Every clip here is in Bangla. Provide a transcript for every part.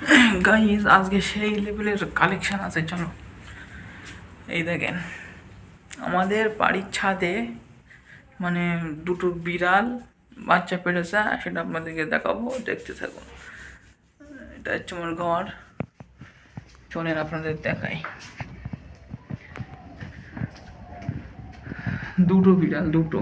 গাইজ আজকে সেই লেভেলের কালেকশন আছে, চলো। এই দেখেন, আমাদের বাড়ির ছাদে মানে দুটো বিড়াল, বাচ্চা পেড়েছে সেটা আপনাদেরকে দেখাবো, দেখতে থাকুন। এটা হচ্ছে আমার ঘর। চলেন আপনাদের দেখাই। দুটো বিড়াল, দুটো।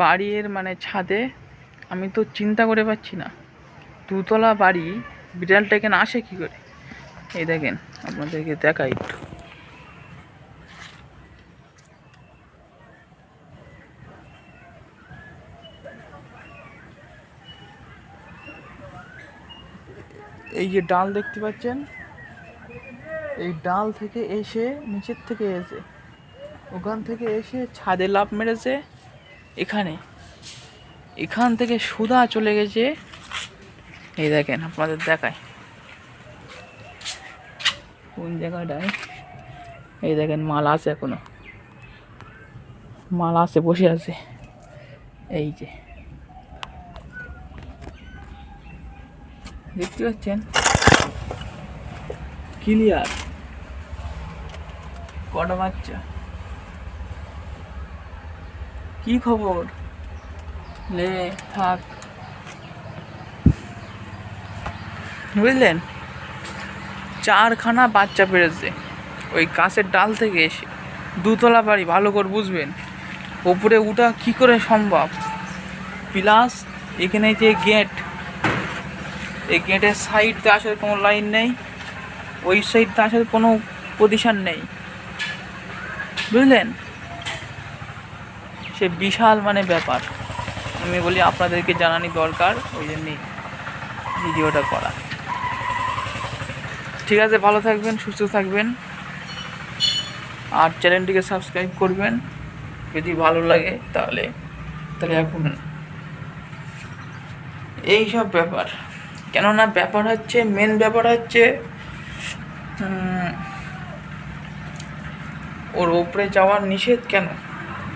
বাড়ির মানে ছাদে আমি তো চিন্তা করে পাচ্ছি না। দুতলা বাড়ি, বিড়ালটা এখানে আসে কি করে? এই দেখেন, আপনাদেরকে দেখাই একটু। এই যে ডাল দেখতে পাচ্ছেন? এই ডাল থেকে এসে নিচের থেকে এসে, ওখান থেকে এসে ছাদে লাভ মেরেছে। এখানে। এখান থেকে সুদা চলে গেছে। এই দেখেন, আপনাদের দেখায় কোন জায়গাটায়? এই দেখেন, মাল আছে এখনও। মাল আছে, বসে আছে। এই যে। দেখতে পাচ্ছেন? ক্লিয়ার। কটা বাচ্চা? কি খবর? লে, থাক। বুঝলেন? চারখানা বাচ্চা পেরেছে ওই গাছের ডাল থেকে এসে দুতলা বাড়ি, ভালো করে বুঝবেন। ওপরে উঠা কি করে সম্ভব? প্লাস এখানে যে গেট, এই গেটের সাইডতে আসার কোনো লাইন নেই, ওই সাইডতে আসার কোনো পজিশান নেই। বুঝলেন? সে বিশাল মানে ব্যাপার। আমি বলি, আপনাদেরকে জানানি দরকার, ওই জন্যই ভিডিওটা করা। ঠিক আছে, ভালো থাকবেন, সুস্থ থাকবেন। আর চ্যানেলটিকে সাবস্ক্রাইব করবেন। যদি ভালো লাগে, তাহলে তাহলে এখন এই সব ব্যাপার। কেননা ব্যাপার হচ্ছে মেন ব্যাপার হচ্ছে ওর ওপরে যাওয়ার নিষেধ কেন?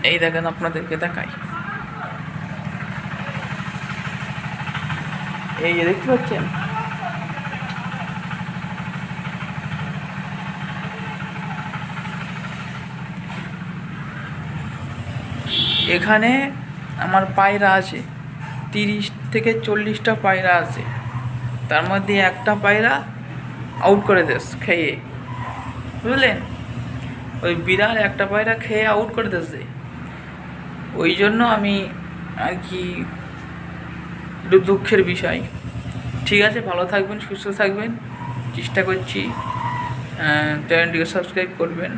এই দেখেন আপনাদেরকে দেখাই। এই যে দেখতে পাচ্ছেন? এখানে আমার পায়রা আছে, তিরিশ থেকে চল্লিশটা পায়রা আছে। তার মধ্যে একটা পায়রা আউট করে দেস খেয়ে। বুঝলেন? ওই বিড়াল একটা পায়রা খেয়ে আউট করে দিয়েছে। ওই জন্য আমি আর কি একটু দুঃখের বিষয়। ঠিক আছে, ভালো থাকবেন, সুস্থ থাকবেন। চেষ্টা করছি চ্যানেলটিকে সাবস্ক্রাইব করবেন।